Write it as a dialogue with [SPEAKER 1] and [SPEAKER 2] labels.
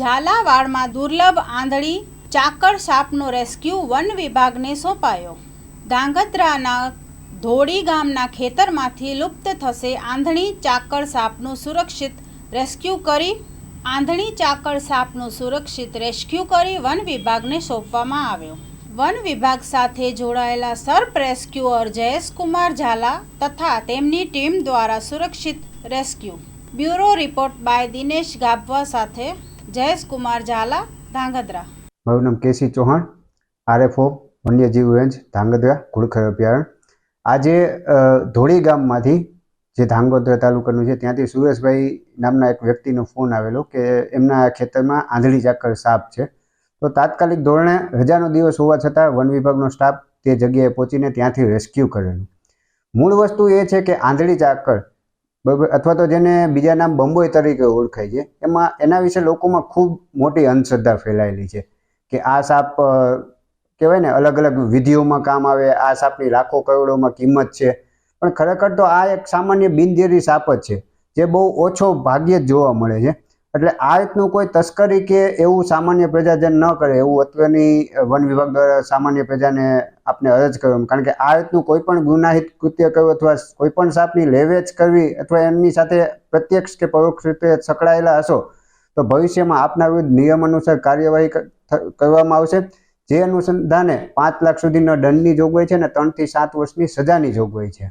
[SPEAKER 1] ઝાલાવાડમાં દુર્લભ આંધળી ચાકળ સાપનો rescue one વિભાગને સોંપાયો. ધાંગધ્રાના ધોળી ગામના ખેતરમાંથી લુપ્ત થશે આંધણી ચાકળ સાપનું સુરક્ષિત રેસ્ક્યુ કરી આંધણી ચાકળ સાપનું સુરક્ષિત રેસ્ક્યુ કરી વન વિભાગને સોંપવામાં આવ્યો. વન વિભાગ સાથે જોડાયેલા સર્પ રેસ્ક્યુઅર જયેશકુમાર ઝાલા તથા તેમની ટીમ દ્વારા સુરક્ષિત rescue. Bureau report by Dinesh Gabhava સાથે જયેશકુમાર ઝાલા, ધાંગધ્રા.
[SPEAKER 2] મારું નામ કેસી ચૌહાણ, આરએફઓ, વન્યજીવ રેન્જ, ધાંગધ્રા ઘુડખર અભયારણ્ય આજે ધોળી ગામમાંથી જે ધાંગોદ્રા તાલુકાનું છે, ત્યાંથી સુરેશભાઈ નામના એક વ્યક્તિનો ફોન આવેલો કે એમના ખેતરમાં આંધળી ચાકર સાપ છે. તો તાત્કાલિક ધોરણે રજાનો દિવસ હોવા છતાં વન વિભાગનો સ્ટાફ તે જગ્યાએ પહોંચીને ત્યાંથી રેસ્ક્યુ કરેલું. મૂળ વસ્તુ એ છે કે આંધળી ચાકર બરાબર? અથવા તો જેને બીજા નામ બંબોઈ તરીકે ઓળખાય છે, એમાં એના વિશે લોકોમાં ખૂબ મોટી અંધશ્રદ્ધા ફેલાયેલી છે કે આ સાપ કહેવાય ને, અલગ અલગ વિધિઓમાં કામ આવે, આ સાપની લાખો કરોડોમાં કિંમત છે. પણ ખરેખર તો આ એક સામાન્ય બિનઝેરી સાપ જ છે, જે બહુ ઓછો ભાગ્યે જ જોવા મળે છે. એટલે આ રીતનું કોઈ તસ્કરી કે એવું સામાન્ય પ્રજાજન ન કરે, એવું અત્યારની વન વિભાગ દ્વારા સામાન્ય પ્રજાને આપને અરજ કરવામાં કારણ કે આ રીતનું કોઈ પણ ગુનાહિત કૃત્ય કરવું અથવા કોઈ પણ સાપની લેવેચ કરવી અથવા એમની સાથે પ્રત્યક્ષ કે પરોક્ષ રીતે સંકળાયેલા હશો, તો ભવિષ્યમાં આપના વિરુદ્ધ નિયમ અનુસાર કાર્યવાહી કરવામાં આવશે. જે અનુસંધાને પાંચ લાખ સુધીનો દંડની જોગવાઈ છે અને ત્રણથી સાત વર્ષની સજાની જોગવાઈ છે.